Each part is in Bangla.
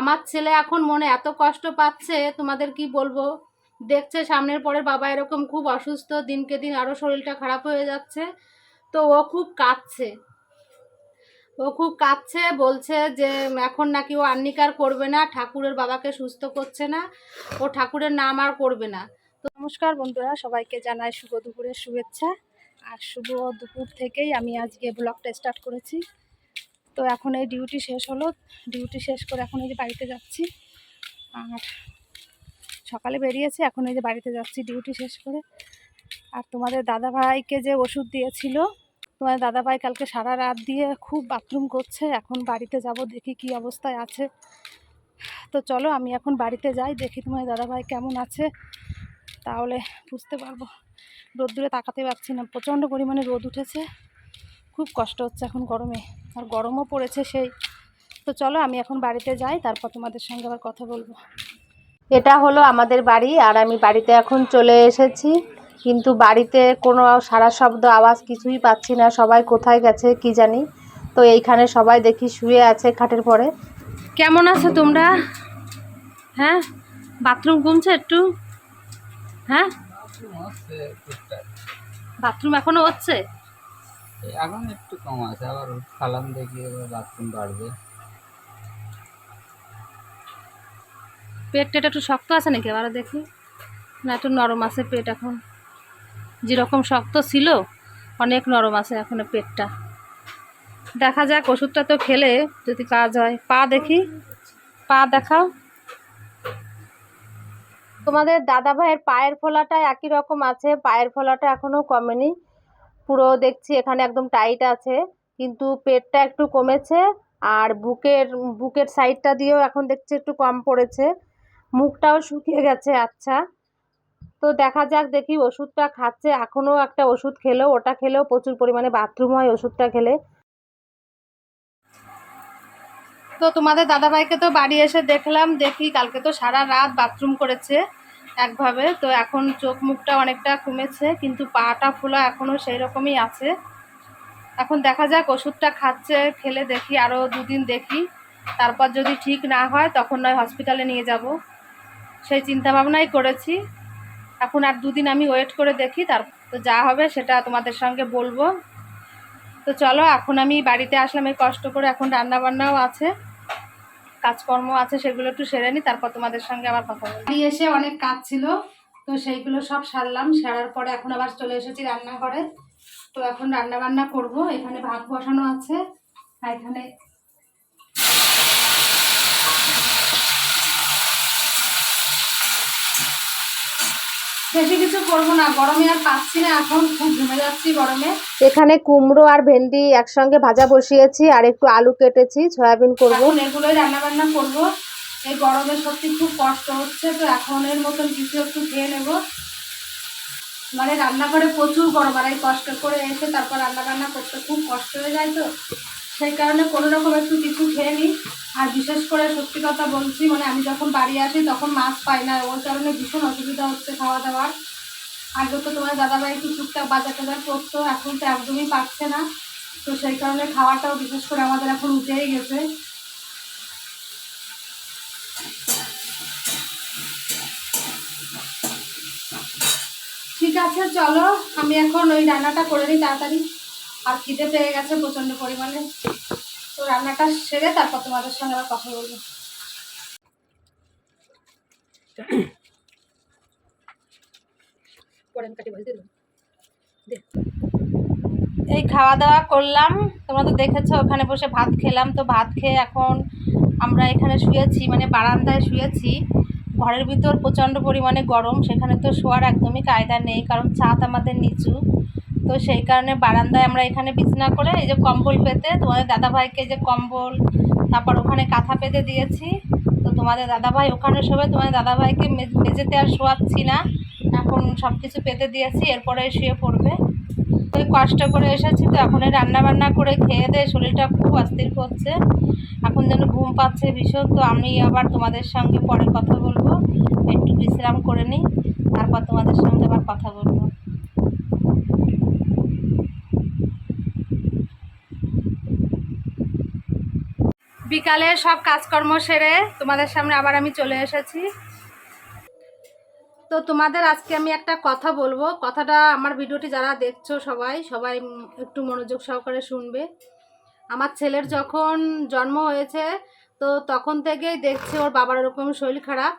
আমার ছেলে এখন মনে এত কষ্ট পাচ্ছে, তোমাদের কি বলব? দেখছে সামনের পরে বাবা এরকম খুব অসুস্থ, দিনকে দিন আরও শরীরটা খারাপ হয়ে যাচ্ছে। তো ও খুব কাঁদছে। ও খুব কাঁদছে, বলছে যে এখন নাকি ও আন্নিকার করবে না, ঠাকুরের বাবাকে সুস্থ করছে না, ও ঠাকুরের নাম আর করবে না। তো নমস্কার বন্ধুরা, সবাইকে জানাই শুভ দুপুরের শুভেচ্ছা। আর শুভ দুপুর থেকেই আমি আজকে ব্লগটা স্টার্ট করেছি। তো এখন এই ডিউটি শেষ হলো। ডিউটি শেষ করে এখন এই যে বাড়িতে যাচ্ছি। আর সকালে বেরিয়েছি, এখন এই যে বাড়িতে যাচ্ছি ডিউটি শেষ করে। আর তোমাদের দাদা ভাইকে যে ওষুধ দিয়েছিল তোমার দাদা ভাই কালকে সারা রাত দিয়ে খুব বাথরুম করছে। এখন বাড়িতে যাব, দেখি কি অবস্থায় আছে। তো চলো, আমি এখন বাড়িতে যাই, দেখি তোমার দাদা ভাই কেমন আছে। তাহলে বুঝতে পারব। রোদ্দুরে তাকাতে পারছি না, প্রচণ্ড পরিমাণে রোদ উঠেছে। খুব কষ্ট হচ্ছে এখন গরমে। আর গরমও পড়েছে সেই। তো চলো, আমি এখন বাড়িতে যাই, তারপর তোমাদের সঙ্গে আবার কথা বলব। এটা হলো আমাদের বাড়ি, আর আমি বাড়িতে এখন চলে এসেছি। কিন্তু বাড়িতে কোনো সারা শব্দ, আওয়াজ কিছুই পাচ্ছি না। সবাই কোথায় গেছে কি জানি। তো এইখানে সবাই দেখি শুয়ে আছে খাটের পরে। কেমন আছো তোমরা? হ্যাঁ? বাথরুম কমছে একটু? হ্যাঁ? বাথরুম এখনও হচ্ছে? এখন একটু কম আছে, আবার খালাম দেখি, এবার বাথরুম বাড়বে। পেট টেট একটু শক্ত আছে নাকি? আবার দেখি। না, একটু নরম আছে পেট এখন। যেরকম শক্ত ছিল, অনেক নরম আছে এখন পেটটা। দেখা যাক, ওষুধটা তো খেলে যদি কাজ হয়। পা দেখি। পা দেখাও। তোমাদের দাদা ভাইয়ের পায়ের ফোলাটা একই রকম আছে, পায়ের ফোলাটা এখনও কমেনি। পুরো দেখছি এখানে একদম টাইট আছে, কিন্তু পেটটা একটু কমেছে আর বুকের বুকের সাইডটা দিয়েও এখন দেখছি একটু কম পড়েছে। মুখটাও শুকিয়ে গেছে আচ্ছা। তো দেখা যাক, দেখি ওষুধটা খাচ্ছে, এখনও একটা ওষুধ খেলেও ওটা খেলেও প্রচুর পরিমাণে বাথরুম হয় ওষুধটা খেলে। তো তোমাদের দাদাভাইকে তো বাড়ি এসে দেখলাম, দেখি কালকে তো সারা রাত বাথরুম করেছে। একভাবে, তো এখন চোখ মুখটা অনেকটা কমেছে, কিন্তু পাটা ফোলা এখনও সেই রকমই আছে। এখন দেখা যাক, ওষুধটা খাচ্ছে, খেলে দেখি আরও দুদিন দেখি। তারপর যদি ঠিক না হয়, তখন নয় হসপিটালে নিয়ে যাব। সেই চিন্তা ভাবনাই করেছি। এখন আর দুদিন আমি ওয়েট করে দেখি, তার তো যা হবে সেটা তোমাদের সঙ্গে বলব। তো চলো, এখন আমি বাড়িতে আসলাম, এই কষ্ট করে এখন রান্না বান্নাও আছে। কাজকর্ম আছে সেগুলো একটু সেরে নিই তারপর তোমাদের সঙ্গে আবার কথা বাড়ি এসে অনেক কাজ ছিল, তো সেইগুলো সব সারলাম, সারার পরে এখন আবার চলে এসেছি রান্নাঘরে। তো এখন রান্না বান্না করব, এখানে ভাত বসানো আছে এখানে বেশি করব না গরমে আর পাচ্ছি না এখন খুব ঘুমে যাচ্ছি গরমে। এখানে কুমড়ো আর ভেন্ডি একসঙ্গে ভাজা বসিয়েছি আর একটু আলু কেটেছি সয়াবিন করব। এখন এগুলোই রান্না বান্না করব। এই গরমে সত্যি খুব কষ্ট হচ্ছে তো এখন এর মতন কিছু একটু খেয়ে নেব। মানে রান্নাঘরে প্রচুর গরম আর এই কষ্ট করে এসে তারপর রান্না বান্না করতে খুব কষ্ট হয়ে যায় তো। সেই কারণে কোনো রকম একটু কিছু খেয়ে নিই। আর বিশেষ করে সত্যি কথা বলছি মানে আমি যখন বাড়ি আসি তখন মাছ পাই না ওর কারণে ভীষণ অসুবিধা হচ্ছে খাওয়া দাওয়ার আগে তো তোমার দাদাভাই একটু টুকটাক বাজার টাজার করতো, এখন তো একদমই পাচ্ছে না। তো সেই কারণে খাওয়াটাও বিশেষ করে আমাদের এখন উঠেই গেছে। ঠিক আছে, চলো। আমি এখন ওই রান্নাটা করে নিই তাড়াতাড়ি। আর খিদে পেয়ে গেছে প্রচণ্ড পরিমাণে। তো রান্নাটা সেরে তারপর তোমাদের সঙ্গে আবার কথা বলব। এই খাওয়া দাওয়া করলাম, তোমরা তো দেখেছ, ওখানে বসে ভাত খেলাম। তো ভাত খেয়ে এখন আমরা এখানে শুয়েছি মানে বারান্দায় শুয়েছি। ঘরের ভিতর প্রচণ্ড পরিমাণে গরম, সেখানে তো শোয়ার একদমই কায়দা নেই, কারণ ছাদ আমাদের নিচু। তো সেই কারণে বারান্দায় আমরা এখানে বিছনা করে এই যে কম্বল পেতে, তোমাদের দাদাভাইকে যে কম্বল, তারপর ওখানে কাঁথা পেতে দিয়েছি। তো তোমাদের দাদাভাই ওখানে শোবে, তোমাদের দাদাভাইকে মেঝেতে আর শোয়াচ্ছি না। এখন সব কিছু পেতে দিয়েছি, এরপরে শুয়ে পড়বে। ওই কষ্ট করে এসেছি তো, এখন এই রান্না বান্না করে খেয়ে দিয়ে শরীরটা খুব অস্থির করছে। এখন যেন ঘুম পাচ্ছে ভীষণ, তো আমি আবার তোমাদের সঙ্গে পরে কথা বলব। একটু বিশ্রাম করে নিই, তারপর তোমাদের সঙ্গে আবার কথা বলব। বিকালে সব কাজকর্ম সেরে তোমাদের সামনে আবার আমি চলে এসেছি। তো তোমাদের আজকে আমি একটা কথা বলব। কথাটা আমার ভিডিওটি যারা দেখছ সবাই সবাই একটু মনোযোগ সহকারে শুনবে। আমার ছেলের যখন জন্ম হয়েছে, তো তখন থেকেই দেখছে ওর বাবার ওরকম শরীর খারাপ।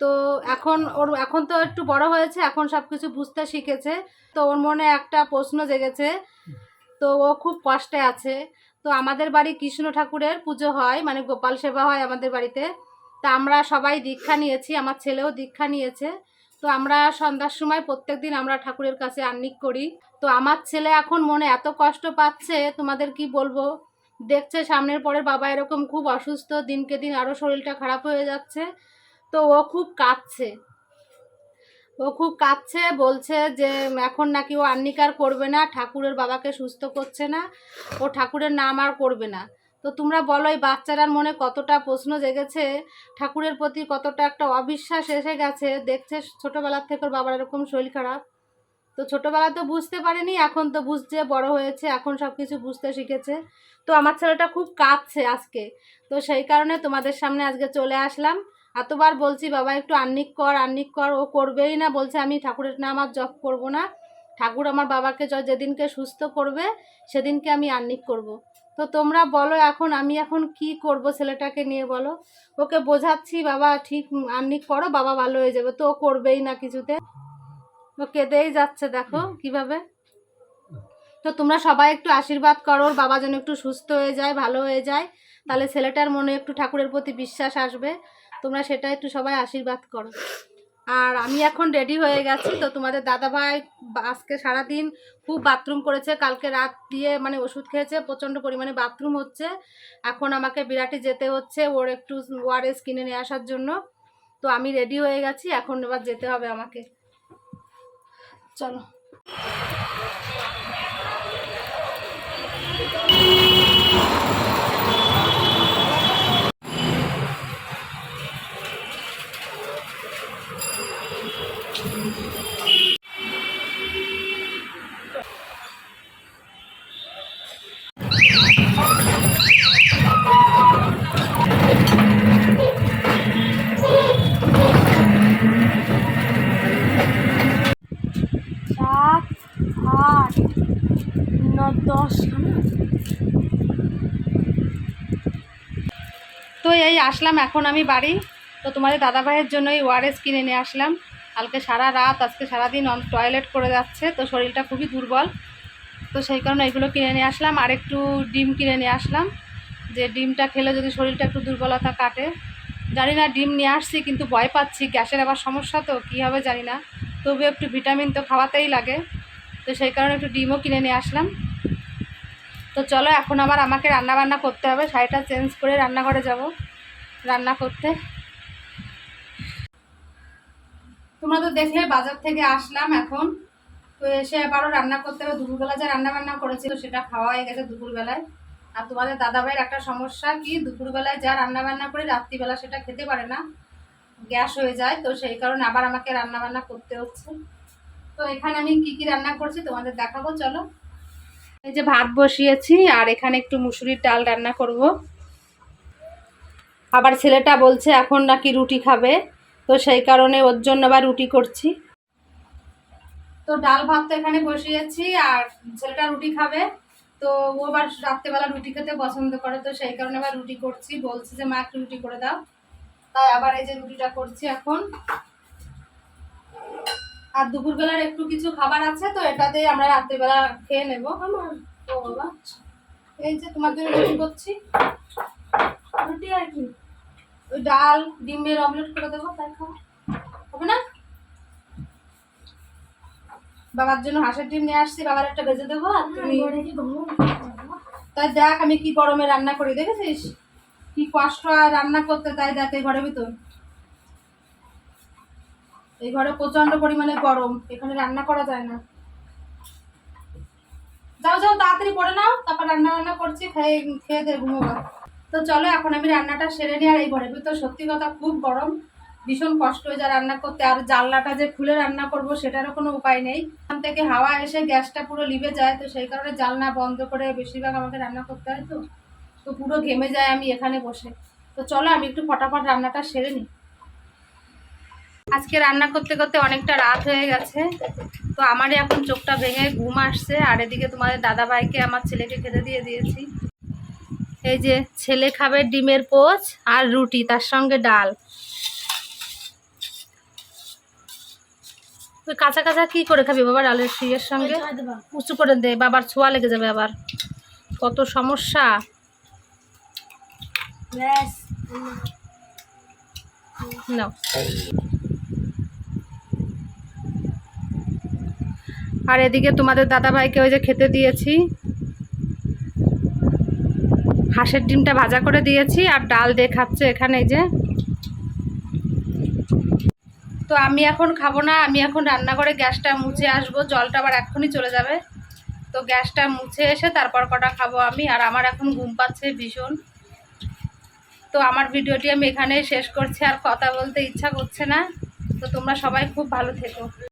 তো এখন ওর, এখন তো একটু বড় হয়েছে, এখন সব কিছু বুঝতে শিখেছে। তো ওর মনে একটা প্রশ্ন জেগেছে, তো ও খুব কষ্টে আছে। তো আমাদের বাড়ি কৃষ্ণ ঠাকুরের পুজো হয় মানে গোপাল সেবা হয় আমাদের বাড়িতে। তা আমরা সবাই দীক্ষা নিয়েছি, আমার ছেলেও দীক্ষা নিয়েছে। তো আমরা সন্ধ্যার সময় প্রত্যেক দিন আমরা ঠাকুরের কাছে আন্নিক করি। তো আমার ছেলে এখন মনে এত কষ্ট পাচ্ছে, তোমাদের কি বলব? দেখছে সামনের পরের বাবা এরকম খুব অসুস্থ, দিনকে দিন আরও শরীরটা খারাপ হয়ে যাচ্ছে। তো ও খুব কাঁদছে। ও খুব কাঁদছে, বলছে যে এখন নাকি ও আন্নিকার করবে না, ঠাকুরের বাবাকে সুস্থ করছে না, ও ঠাকুরের নাম আর করবে না। তো তোমরা বলো, এই বাচ্চারার মনে কতটা প্রশ্ন জেগেছে? ঠাকুরের প্রতি কতটা একটা অবিশ্বাস এসে গেছে? দেখছে ছোটোবেলার থেকে ওর বাবার এরকম শরীর খারাপ। তো ছোটোবেলা তো বুঝতে পারেনি, এখন তো বুঝছে, বড় হয়েছে, এখন সব কিছু বুঝতে শিখেছে। তো আমার ছেলেটা খুব কাঁদছে আজকে। তো সেই কারণে তোমাদের সামনে আজকে চলে আসলাম। এতবার বলছি, বাবা, একটু আন্নিক কর আন্নিক কর, ও করবেই না। বলছে, আমি ঠাকুরের নাম আর জপ করব না। ঠাকুর আমার বাবাকে যেদিনকে সুস্থ করবে, সেদিনকে আমি আন্নিক করব। তো তোমরা বলো এখন আমি এখন কি করব ছেলেটাকে নিয়ে বলো? ওকে বোঝাচ্ছি, বাবা, ঠিক আন্নিক করো, বাবা ভালো হয়ে যাবে। তো ও করবেই না কিছুতে। ও কেঁদেই যাচ্ছে, দেখো কীভাবে। তো তোমরা সবাই একটু আশীর্বাদ করো বাবা যেন একটু সুস্থ হয়ে যায়, ভালো হয়ে যায়। তাহলে ছেলেটার মনে একটু ঠাকুরের প্রতি বিশ্বাস আসবে। তোমরা সেটা একটু সবাই আশীর্বাদ করো। আর আমি এখন রেডি হয়ে গেছি। তো তোমাদের দাদাভাই ভাই আজকে সারাদিন খুব বাথরুম করেছে। কালকে রাত দিয়ে মানে ওষুধ খেয়েছে, প্রচণ্ড পরিমাণে বাথরুম হচ্ছে। এখন আমাকে বিরাটে যেতে হচ্ছে ওর একটু ওয়ারেস কিনে নিয়ে আসার জন্য। তো আমি রেডি হয়ে গেছি, এখন এবার যেতে হবে আমাকে। চলো। তো এই আসলাম, এখন আমি বাড়ি। তো তোমাদের দাদাভাইয়ের জন্য এই ওয়ারেস কিনে নিয়ে আসলাম। কালকে সারা রাত, আজকে সারাদিন টয়লেট করে যাচ্ছে, তো শরীরটা খুবই দুর্বল। তো সেই কারণে এগুলো কিনে নিয়ে আসলাম। আর একটু ডিম কিনে নিয়ে আসলাম। যে ডিমটা খেলে যদি শরীরটা একটু দুর্বলতা কাটে। জানি না, ডিম নিয়ে আসছি কিন্তু ভয় পাচ্ছি। গ্যাসের আবার সমস্যা তো, কী হবে জানি না। তবু একটু ভিটামিন তো খাওয়াতেই লাগে। তো সেই কারণে একটু ডিমও কিনে নিয়ে আসলাম। তো চলো, এখন আবার আমাকে রান্না বান্না করতে হবে। শাড়িটা চেঞ্জ করে রান্নাঘরে যাব। রান্না করতে। তোমরা তো দেখলে বাজার থেকে আসলাম এখন। তো এসে আবারও রান্না করতে হবে। দুপুরবেলা যা রান্না বান্না করেছি তো সেটা খাওয়া হয়ে গেছে দুপুরবেলায়। আর তোমাদের দাদাভাইয়ের একটা সমস্যা কি, দুপুরবেলায় যা রান্না বান্না করি, রাত্রিবেলা সেটা খেতে পারে না। গ্যাস হয়ে যায়, তো সেই কারণে আবার আমাকে রান্না বান্না করতে হচ্ছে। তো এখানে আমি কি কি রান্না করছি তোমাদের দেখাবো, চলো। এই যে ভাত বসিয়েছি, আর এখানে একটু মুসুরির ডাল রান্না করব। আবার ছেলেটা বলছে এখন নাকি রুটি খাবে। তো সেই কারণে ওর জন্য আবার রুটি করছি। তো ডাল ভাত তো এখানে বসিয়েছি আর ছেলেটা রুটি খাবে। তো ও আবার রাত্রেবেলা রুটি খেতে পছন্দ করে তো সেই কারণে আবার রুটি করছি। বলছি যে মা একটু রুটি করে দাও। তাই আবার এই যে রুটিটা করছি এখন। আর দুপুরবেলার একটু কিছু খাবার আছে তো এটাতে আমরা রাত্রিবেলা খেয়ে নেব। ও বাবা। এই যে তোমার জন্য রুটি করছি। রুটি আর কি? ওই ডাল ডিমের অমলেট করে দেবো তাই খাও হবে না? বাবার জন্য হাঁসের ডিম নিয়ে আসছি বাবার একটা ভেজে দেবো আর তুমি তাই দেখ আমি কি গরমে রান্না করি দেখেছিস? কি কষ্ট আর রান্না করতে তাই দেখ এই ঘরের ভিতর। এই ঘরে প্রচণ্ড পরিমাণে গরম এখানে রান্না করা যায় না। যাও যাও তাড়াতাড়ি পড়ে নাও তারপর রান্না বান্না করছি খেয়ে খেয়ে দিয়ে ঘুমোবা। তো চলো, এখন আমি রান্নাটা সেরে নিই। আর এই ঘরের ভিতর সত্যি কথা খুব গরম। ভীষণ কষ্ট হয়ে যায় রান্না করতে। আর জানলাটা যে খুলে রান্না করব, সেটারও কোনো উপায় নেই। ওখান থেকে হাওয়া এসে গ্যাসটা পুরো লিভে যায়। তো সেই কারণে জানলা বন্ধ করে বেশিরভাগ আমাকে রান্না করতে হয় তো। তো পুরো ঘেমে যায় আমি এখানে বসে। তো চলো, আমি একটু ফটাফট রান্নাটা সেরে নিই। আজকে রান্না করতে করতে অনেকটা রাত হয়ে গেছে। তো আমারই এখন চোখটা ভেঙে ঘুম আসছে। আর এদিকে তোমাদের দাদা ভাইকে আমার ছেলেকে খেতে দিয়ে দিয়েছি। এই যে ছেলে খাবে ডিমের পোচ আর রুটি তার সঙ্গে ডাল। ওই কাঁচা কাঁচা কি করে খাবি বাবা ডালের শুয়ের সঙ্গে? উঁচু করে দে বাবার ছোঁয়া লেগে যাবে আবার। কত সমস্যা। নাও। আর এদিকে তোমাদের দাদা ভাইকে ওই যে খেতে দিয়েছি। হাঁসের ডিমটা ভাজা করে দিয়েছি আর ডাল দিয়ে খাচ্ছে এখানে যে। তো আমি এখন খাব না, আমি এখন রান্না করে গ্যাসটা মুছে আসব, জলটা আবার এক্ষুনি চলে যাবে। তো গ্যাসটা মুছে এসে তারপর কটা খাব আমি, আর আমার এখন ঘুম পাচ্ছে ভীষণ। তো আমার ভিডিওটি আমি এখানেই শেষ করছি, আর কথা বলতে ইচ্ছা করছে না। তো তোমরা সবাই খুব ভালো থেকো।